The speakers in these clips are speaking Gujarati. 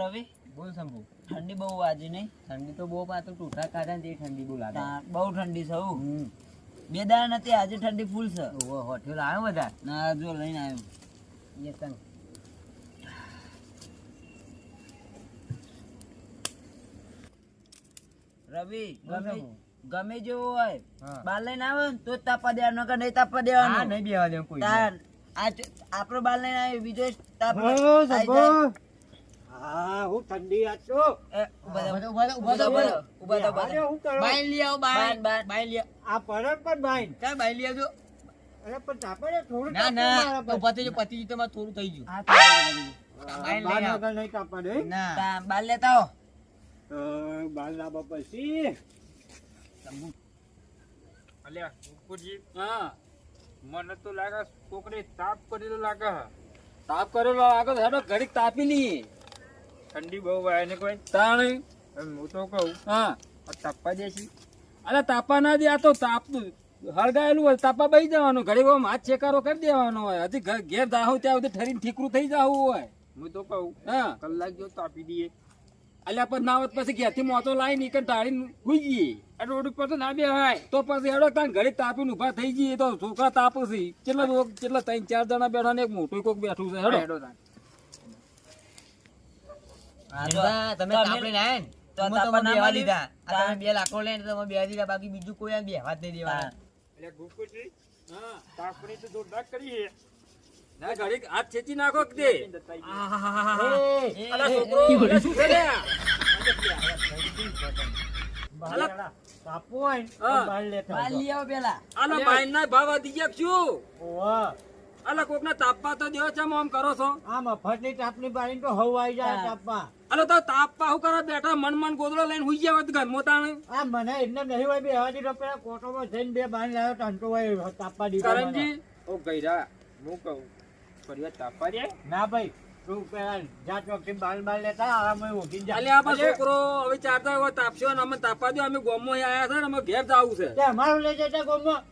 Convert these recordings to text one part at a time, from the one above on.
રવિ બોલ શંભુ. ઠંડી બહુ વાજી નહીં. ઠંડી તો બહુ પાતું ટૂઠા કાઢ્યા ને તે ઠંડી બહુ લાગે. બહુ ઠંડી છે બે દાડા નથી આજે ઠંડી ફૂલ છે. ઓહો હોટેલ આવ્યો બધા? ના જો લઈને આવ્યો. એ તન. રવિ ગમે ગમે જેવો હોય બાર લઈને આવે ને તો જ તાપવા દેવાનો કે નહીં તાપવા હા દેવાનો નહીં બેવા દેવું કોઈ આપણો બાર લઈને આવ્યો બીજો તાપ હો, આઈ સબો. જાય. હા હું ઠંડી આજ ઊભા ઊભા ઊભા ઊભા ઊભા થા. ઊભા થા, ઊભા આજે થા. હું કરો બાઈન લઈ આવો બાઈન બાઈન, બાઈન લઈ આ પરત પણ બાઈન ક્યાં બાઈન લઈ આવજો અરે પણ તાપડે થોડું ના ના પર. ઊભા થઈ જાઓ, પતી થોડું થઈ ગયું તાપ. બાઈન લઈ બાર નહીં તાપવા ના તા લેતા આવો તો બાર લાવવા પછી અલ્યા કુકુજી હા મને તો લાગે છોકરી તાપ કરેલો લાગે. તાપ કરેલો લાગે હેડો ઘડીક તાપી લઈએ ઠંડી બહુ વાય ને કોઈ તાણ હું તો કહું. હા. તાપવા દે છે અરે તાપા ના દે આ તો તાપ હળગાયેલું હોય તાપા બહી જવાનું. ઘડીક બહુ હાથ છેકારો કરી દેવાનો હોય. હજી ઘેર દાહો ત્યાં સુધી ઠરીને ઠીકરું થઈ જવું હોય. હું તો કહું હા. કલાક જો તાપી દઈએ. અલ્યા પણ નાવત પછી ઘેરથી મોતો લાવી નીકળ હુઈ જઈએ આ રોડ ઉપર તો ના બે હાય તો પછી હેડો તાણ ઘડીક તાપીને ઊભા થઈ જઈએ. તો છોકરા તાપે કેટલા કેટલા ત્રણ ચાર જણા બેઠા ને એક મોટું કોક બેઠું છે. હેડો. હેડો તાન. હા, તમે તમે- આયા ને, તો હું ના બેવા દીધા. તમે બે લાકડો લઈને તમે બેવા દીધા, બાકી બીજું કોઈ આ બેહવા નહીં દેવાના. અલ્યા ગુકુજી તાપણી તો જોરદાર કરી છે. ના ઘડીક હાથ ખેંચી નાખો કે અલા છોકરો શું છે લે? બાર હોય ને હા. બાર લેતા. લઈ આવો પેલા. આલા બાઈનના ભાવ વધી ગયા છું શું? ઓહો. કોક ને તાપવા તો દેવો છે આમ કરો છો. આ મફતની તાપની બારી તો હવ આવી જાય તાપવા. અલો તો તાપવા હું કરો બેઠા મન મન ગોદડો લઈને હુઈ ગયા હોત ઘર મોતાણે આ મને એમને નહીં હોય બે હવા દીધો પેલા કોટોમાં જઈને બે બાંધ લાવ્યો ટંટો હોય તાપવા દીધો કરણજી. ઓ ગઈરા હું કહું ફરી તાપવા દે? ના ભાઈ તું પેલા જાત વખતે લેતા આરામ ઉઠી જા અલે આ છોકરો હવે ચારતા હોય તાપશો ને અમે તાપવા દો અમે ગોમમાં આયા છે ને અમે ઘેર જાવું છે. તે અમારું લઈ જતા ગોમમાં.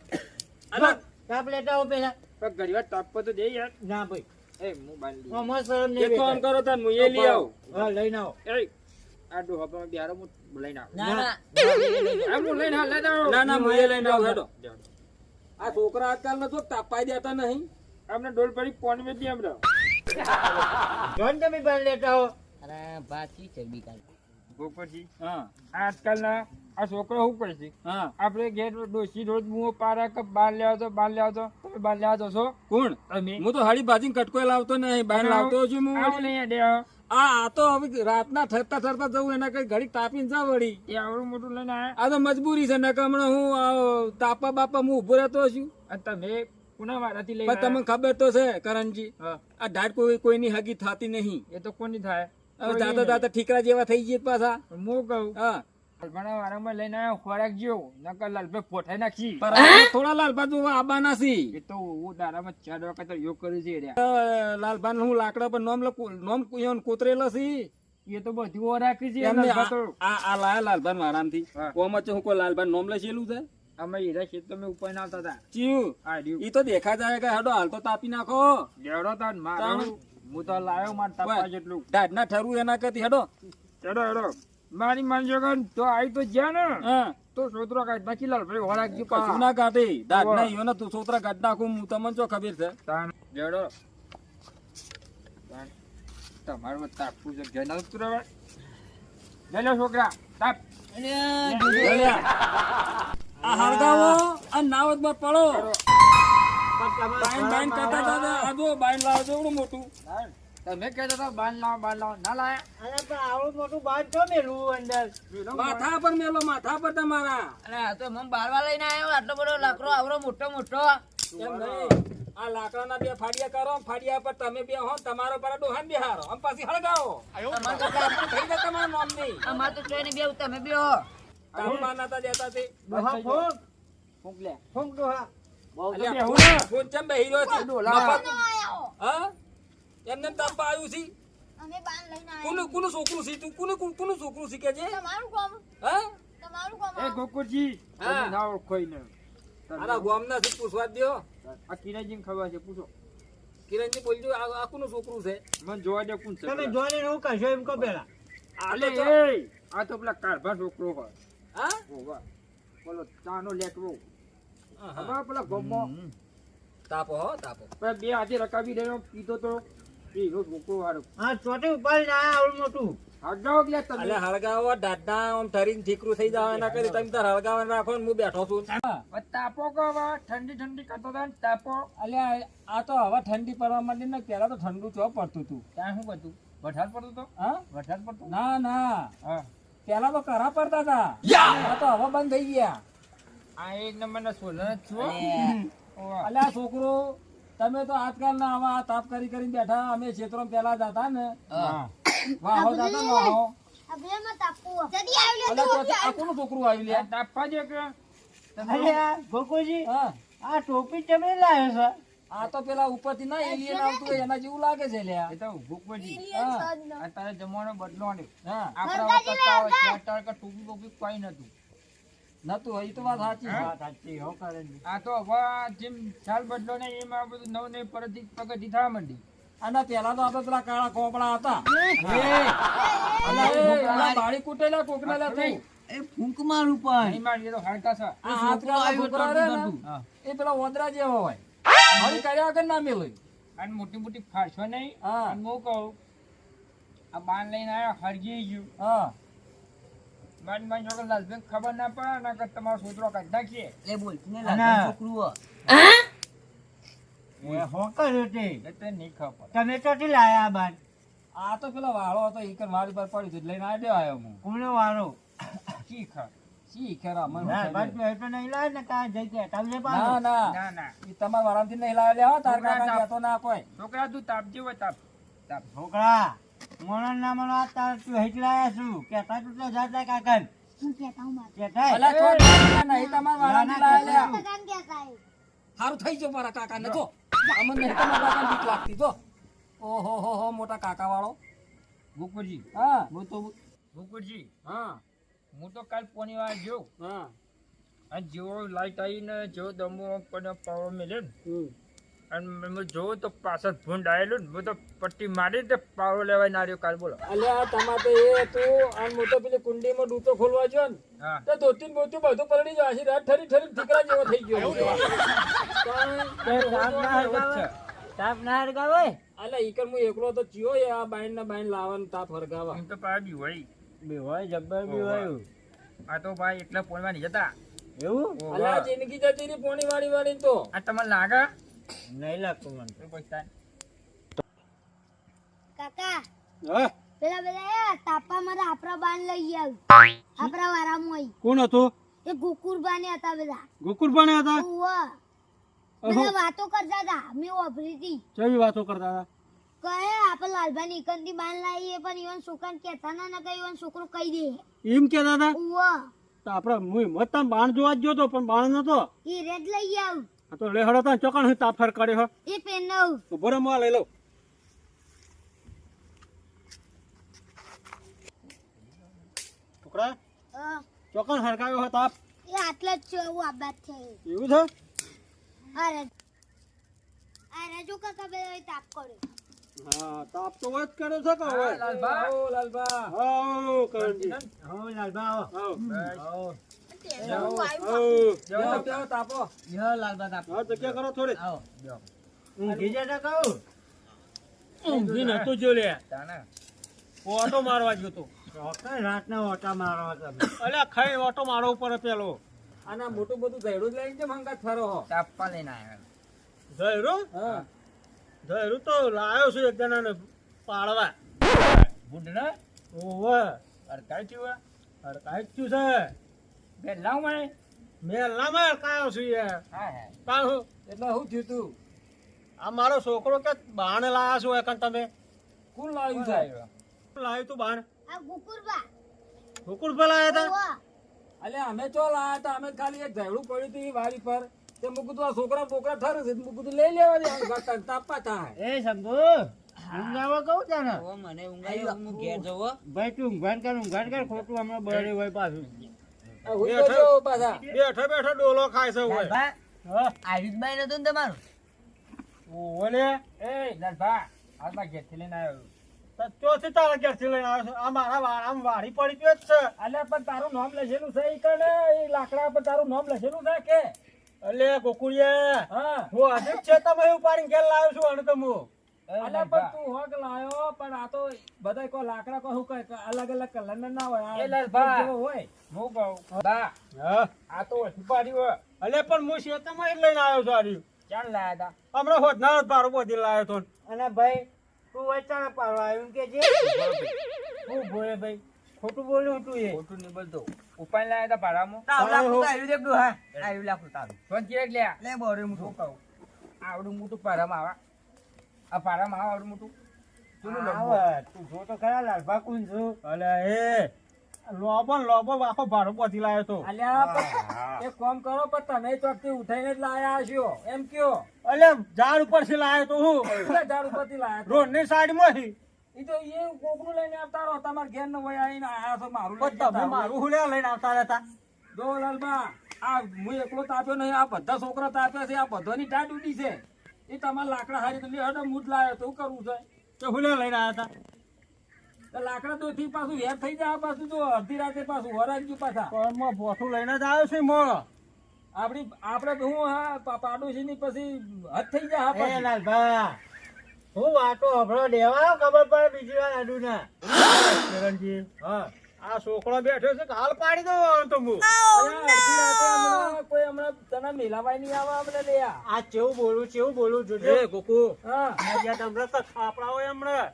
અલે. તાપ લેતા હો પેલા. પણ ઘણી વાર તાપવા તો દે યાર. ના ભાઈ. એ હું બાંધી અમાર શરમ નહીં એક કામ કરો તાન હું એ લઈ આવ. હા લઈને આવો. એ આ ડોહા પર બિહારો હું લઈને આવ. ના ના આ હું લઈને હા લેતા આવું. ના ના હું એ લઈને આવ. હેડો આ છોકરા આજકાલ ન તો તાપાઈ દેતા નહીં. અમને ડોલ પડી પોન મે દી અમને જોન તમે બાંધ લેતા હો અરે બાકી ચરબી કાઢ. ગોપરજી હા. આજકાલના આ છોકરો શું કરે છે? આપણે ઘેર ડોસી રોજ મુઓ પારા કપ બહાર લેવા તો બહાર લેવા તો તમે બહાર લેવા તો છો? કોણ? તમે. હું તો હાડી ભાજી કટકો લાવતો નહીં બહાર લાવતો છું હું આવું નહીં દે આ આ તો હવે રાતના ઠરતા ઠરતા જવું એના કઈ ઘડી તાપીને જા વળી. એ આવડું મોટું લઈને આ તો મજબૂરી છે નકર હમણાં હું તાપા બાપા હું ઊભો રહેતો છું. અને તમે કુના પણ તમને ખબર તો છે કરણજી આ ઢાટ કોઈ કોઈની હગી થતી નહીં. એ તો કોની થાય? હવે દાદા દાદા ઠીકરા જેવા થઈ ગયા પાછા. હું કહું? હા. લાલભાના વારામાં લઈને આવ્યો ખોરાક જેવો. નકર લાલભાઈ પોઠાઈ નાખી. થોડા લાલ બાજુ આબાના સી એ તો હું દાડામાં ચાર વખત યોગ કર્યું છે લાલભાન હું લાકડા પર નોમ લખું નોમ કોતરેલો સી એ તો બધું ઓ રાખી છે. આ આ લાયા લાલભાન વારામથી. ઓમાં હું કોઈ લાલભાન નોમ લખેલું છે? અમે હીરા ખેત તમે ઉપર ના આવતા હતા. ચિયું. ઈ તો દેખા જાય કે હડો હાલ તો તાપી નાખો. દેવડો તાર મારો. હું તો લાયો માર તાપા જેટલું. ઢાઢ ના ઠરવું એના કરતી હેડો. ચડો હેડો. મારી માનજો કે તો આઈ તો જ્યાં ને. તો સોતરો કાઢ નાખી લાલભાઈ ખોરાક જે કશું ના કાઢી. ઢાઢ ના વાહ. ઈયોને તું છોતરા કાઢ નાખું હું તમને જો ખબર છે? તાણ તમારું તાપવું છે ઘેર ના ઉતરો હવે. લઈ છોકરા તાપ. આ હળગાવો અને નાવતમાં પડો. બાઈન બાઈન કરતા હતા આ બાઈન લાવો છો એવડું મોટું. તમે કહેતા હતા બાઈન લાવો બાઈન લાવો. ના લાયા. અરે પણ આવડું મોટું બાઈન તો મેલું અંદર. માથા પર મેલો માથા પર તમારા. અરે આ તો મમ બારવા લઈને આવ્યો આટલો બધો લાકડો આવરો મોટો મોટો. એમ નહીં. આ લાકડાના બે ફાડિયા કરો ફાડિયા પર તમે બે હો તમારો પર ડોહાન બેહારો આમ પાછી હળગાવો. તમારે તો થઈ જાય તમારા નામની અમાર તો ટ્રેન બે તમે બે હો તમે માનતા જતા તે. ફૂંક. ફૂંક લે. ફૂંક ડોહા. ફોન ચમ બેહી રહ્યો છે? હા? એમને તાપા આવ્યું છે. અમે બાન લઈને આવ્યા કોનું કોનું છોકરું છે તું? કોનું કોનું કોનું છોકરું છે કે છે? તમારું કોમ? હા? તમારું કોમ એ ગોકુળજી હા. ના ઓળખો એને. આના ગોમના છે પૂછવા દ્યો. આ કિરાજીને ખબર છે પૂછો. કિરણજી બોલજો આ આ કોનું છોકરું છે? મને જોવા દે કોણ છે તમે. હું કહેશો એમ કહો પેલા. આલે એ આ તો પેલા કારભા છોકરો હોય. હા? બોલો ચાનો લેટવો આહા. પેલા ગમો. તાપો હો તાપો. પણ બે હાથે રકાવી દેનો પીધો તો. પીધો છોકરો વાળો હા ચોટે ઉપાડી ના આવડું મોટું. આગળ ગયા તમે? અલે હળગાવો દાદા આમ ધરીને ઠીકરું થઈ જાવ એના કરી તમે તાર હળગાવાને રાખો ને હું બેઠો છું. તાપો કો હવે ઠંડી ઠંડી કરતો હતો ને તાપો. અલ્યા આ તો હવે ઠંડી પડવા માંડી ને પેલા તો ઠંડુ ચો પડતું હતું ત્યાં શું બધું વરસાદ પડતો તો હા? વરસાદ પડતો? ના ના. હા. પેલા તો કરા પડતા હતા. તો હવે બંધ થઈ ગયા. આ એક નંબરના સોલર જ છો અલ્યા અલ્યા છોકરો તમે તો આજકાલ ના આવા તાપ કરી કરીને બેઠા અમે ક્ષેત્રો પેલા જતા ને. વાહો જતા ને વાહો. આ માં આવી લે આ કોનું છોકરું આવ્યું તાપવા દે કે. અરે આ હા. આ ટોપી તમે લાવ્યો છે? આ તો પેલા ઉપરથી ના એલિયન આવતું હોય એના જેવું લાગે છે લ્યા. એ તો ભૂખવટી હા. જમવાનો બદલો ને હા. આપણા વખત તો સ્વેટર કે ટોપી બોપી કઈ નતું. નતું એ તો વાત સાચી. વાત સાચી હો કરણજી. આ તો હવે જેમ સાલ બદલો ને એમ બધું નવ નવી પરથી પ્રગતિ થવા માંડી. અને પેલા તો આપણે પેલા કાળા કોપડા હતા. અલા એ, અલા બાળી કૂટેલા કોકના લે તું નહીં મારી તો હાડકા છે આ હાથગાળા છોકરા રે એ પેલા ઓદરા જેવા હોય. હળી કર્યા વગર ના મેલું અને મોટી મોટી ફાડશો નહીં. હા. હું કહું આ બાન લઈને આવ્યો હરગી ગયું. હા. બાન બાન છોકરા લાલબેન ખબર ના પડે ના કે તમારો છોકરો કાઢી નાખીએ. એટલે બોલતી ને અને છોકરું હો. હો? કર્યું તે. એટલે નહીં ખબર તમે ચોથી લાયા બાદ આ તો પેલો વાળો હતો કર મારી પર પડ્યું હતું લઈને આવ્યો આવ્યો હું. કોનો વારો કી ખબર શી ખેરા મને ના ખબર. બાદ એ તો નહીં લાય ને કાં જઈ કે તમને ના ના. ના ના. ઈ તમારા નહીં લાવ્યા તાર કાકા. ના કોઈ. છોકરા તું તાપજે હોય તાપ તાપ. છોકરા મોણો ના મોણો આ તાર તું હેટલાયા છું. કેતા તું તો જાતા કાકા હું કેતા અલા છોડ નહીં તમારા. હારું થઈ ગયો મારા કાકા ને જો. અમને નહીં તમારા કાકા બીક લાગતી જો. ઓહો હો હો મોટા કાકા વાળો હા. હું તો ભૂકુજી હા. હું તો કાલ પોની વાર ગયો. હા. અને જેવો લાઈટ આવીને જેવો દમો પણ પાવર મેળે ને. હમ. અને મેં જોઉં તો પાછળ ભૂંડ આવેલું ને હું તો પટ્ટી મારી તે પાવર લેવાય ના રહ્યો કાલ બોલો. અલ્યા તમારે એ તું અને મોટો પેલી કુંડીમાં ડૂચો ખોલવા જો ને તો ધોતી ને બોતી બધું પલળી જાય છે રાત ઠરી ઠરી ઠીકરા જેવો થઈ ગયો. તાપ ના હરગાવે? તાપ ના હરગાવે? અલ્યા ઈકર હું એકલો તો ચિયો એ આ બાઈન ના બાઈન લાવવાનું તાપ હરગાવા. એમ તો પાડી હોય. બી હોય જબ્બર બી હોય. આ તો ભાઈ એટલા પોલમાં નહીં જતા. એવું? અલા જિંદગી જતી રહી પોણી વાળી વાળી તો. આ તમને લાગે? નહીં લાગતું મને. તો પૈસા કાકા હા? પેલા પેલા તાપા મારા આપણા બાન લઈ આવ. આપણા વારામાં હોય. કોણ હતું? એ ગુકુર બાને હતા બધા પણ હતા? ઉવ્વ. બધા વાતો કરતા હતા. મે વાપરી હતી. કેવી વાતો કરતા હતા? કહે આપણે લાલભાઈ નીકળતી બાન લાવીએ પણ ઈવન સુકન કહેતા ના ના કઈ ઈવન છોકરો કહી દે. એમ કેતા હતા? ઉવ્વ તો આપણે હું હિંમત બાણ જોવા જ ગયો તો પણ બાણ નતો. એ રેડ લઈ આવ. તો લેહડો તા ચોકણ હું તાફર કર્યો હો. એ પહેરનવ ઊભો બરો મોં લઈ લઉં. છોકરા ચોકણ હરકાવ્યો હો તાપ એ આટલા જ છે એવું આ બાત છે. એવું છે? અરે અરે જો કાકા બે તાપ કર્યો હા તાપ તો વાત જ છે કે હવે લાલબા ઓ લાલબા હો કરણજી. હો લાલબા હો હા. જતા ઓટો મારવા ગયો તો રાતના ઓટા મારવા અલ્યા, ખાઈ ઓટો મારો ઉપર પેલો. આના મોટું બધું ઝેડું જ લઈને હંગાત ફરો હો તાપવા લઈને આવ્યા. જયરો તો લાયો છું એક જણાને પાડવા ભૂંડ ને ઓવે અડકાય થયું હે? અરે કાંઈ થયું છે. મને મેલામાં કાયો છું યાર હા હા. હું એટલે શું થયું તું? આ મારો છોકરો કે બાણ લાયા છો એકન તમે? કોણ લાવ્યું થાય લાવ્યું? તું બાણ આ ગુકુર બા પર લાયા હતા ઉવ્વ. અલ્યા અમે ચો લાયા હતા અમે ખાલી એક ઝાડું પડ્યું હતું વાડી પર. તે મું કીધું આ છોકરા બોકરા ઠરે છે. મું લઈ લેવા દે તાપા થાય. એ શંભુ ઊંઘાવા કહું તને? ઓ મને ઊંઘાઈ હું ઘેર જવો. ભાઈ તું ઊંઘાન કર ઊંઘાન કર ખોટું હમણાં બળે હોય આ તો પાછા. બેઠો બેઠો ડોલો ખાય છે હોય આયુષભાઈ નતું ને તમારું? ઓલે એ લાલભા હાલમાં ઘેરથી લઈને આવ્યો ચોથી તારા ઘેરથી લઈને આવ્યો છું. આ મારા આમ વાડી પડી ગયો જ છે. અલ્યા પણ તારું નામ લખેલું છે એ કણે એ લાકડા પર તારું નામ લખેલું છે કે? અલે ગોકુળિયા હા. હું આજે જ છે તમે ઉપાડીને ઘેર લાવ્યો છું અને તો હું અલ્યા પણ તું હોગ લાયો પણ આ તો બધા કોઈ લાકડા કો હું કઈ અલગ અલગ કલર ના હોય આ એ હોય. હું કહું બા. આ તો સુપારી અલે પણ હું શેતામાં જ લઈને આવ્યો છું આર્યું. ચાલ લાયા તા હમણાં હોત ના બારો બોધી લાવ્યો તો અને ભાઈ તું વચાણે પાડવા આવ્યો કે જે હું બોલે ભાઈ? ખોટું બોલ્યું તું એ. ખોટું નહીં બોલતો. ઉપાય લાયા હતા ભાડામાં તો આવ્યું દેખડું હા. આવ્યું લાખું તારું. પણ ચેક લ્યા. લે બોરે હું શું કહું? આવડું મોટું પારામાં આવા. આ પારા માં આવડું મોટું? આવે, તું જો તો ખરા લાલભા કુન છું? અલે એ. લોબો લોબો આખો ભારો પહોંચી લાવ્યો તો. અલ્યા એક કામ કરો પણ તમે ચોકથી ઉઠાઈને જ લાયા હશો. એમ કયો? અલે ઝાડ ઉપરથી લાવ્યો તો હું. ઝાડ ઉપરથી લાયા છો? રોડની સાઈડમાંથી એ તો એ કોકનું લઈને આવતા રહો તમારે ઘેર નો વય આવીને આયા છો મારું તમે મારું હું લઈને આવતા રહેતા? જો લાલબા આ હું એકલો તાપ્યો નહીં આ બધા છોકરા તાપ્યા છે આ બધાની ટાટ ઉડી છે. એ તમારા લાકડા હારી તો હડો મૂઠ લાવ્યો તો કરવું છે? તો હું લઈને આવ્યા હતા? લાકડા તો થી પાછું હેર થઈ જાય પાછું તો અડધી રાતે પાછું વરાજ્યું પાછા. પણ માં લઈને જ આવ્યો છે મોળ. આપડી આપણે તો હું હા પાડોશી ની પછી હદ થઈ જાય હા. લાલભા હું વાતો હભળો દેવા ખબર પડે બીજી વાર આડું ના. ચરણજી હા. આ છોકરો બેઠો છે હાલ પાડી દો તો હું અરે અડધી રાતે હમણાં કોઈ હમણાં તને મિલાવાય નહીં આવે આપણે લે આ. કેવું બોલું કેવું બોલું જોજો. એ ગોકુ. હા. તો હોય હમણાં.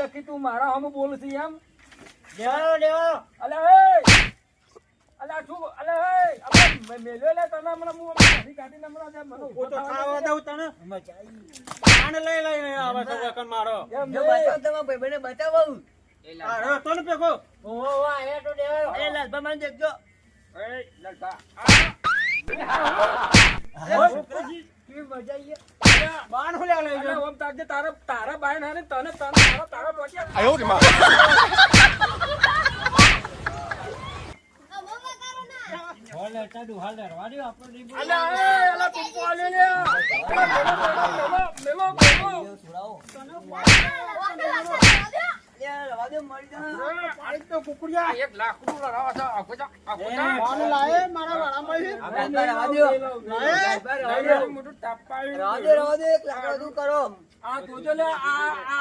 દખી તું મારા હમ બોલું છું એમ. દેવાનો દેવાનો અલે હે! અલે આ શું અલે હે! મે- મેલ્યો લે તને હમણાં હું હમણાં કાઢીને હમણાં મને તો ખાવા દઉં તને. પાન લઈ લઈને આવે છે મારો. બચાવ તમે ભાઈ બને બચાવો એ આ લાલભા રહ્યો તો ને. પેકો ઓહો વાહ આયા તો દેવાનો અરે લાલભા મને દેખજો એ લાલભા કેવી બોલ.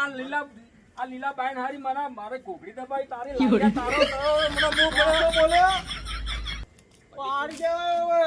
લીલા આ બાયણ હારી મારા મારે કોકડી દબાઈ તારી લાગ્યા તારો મને બોલ્યો પાડી હવે.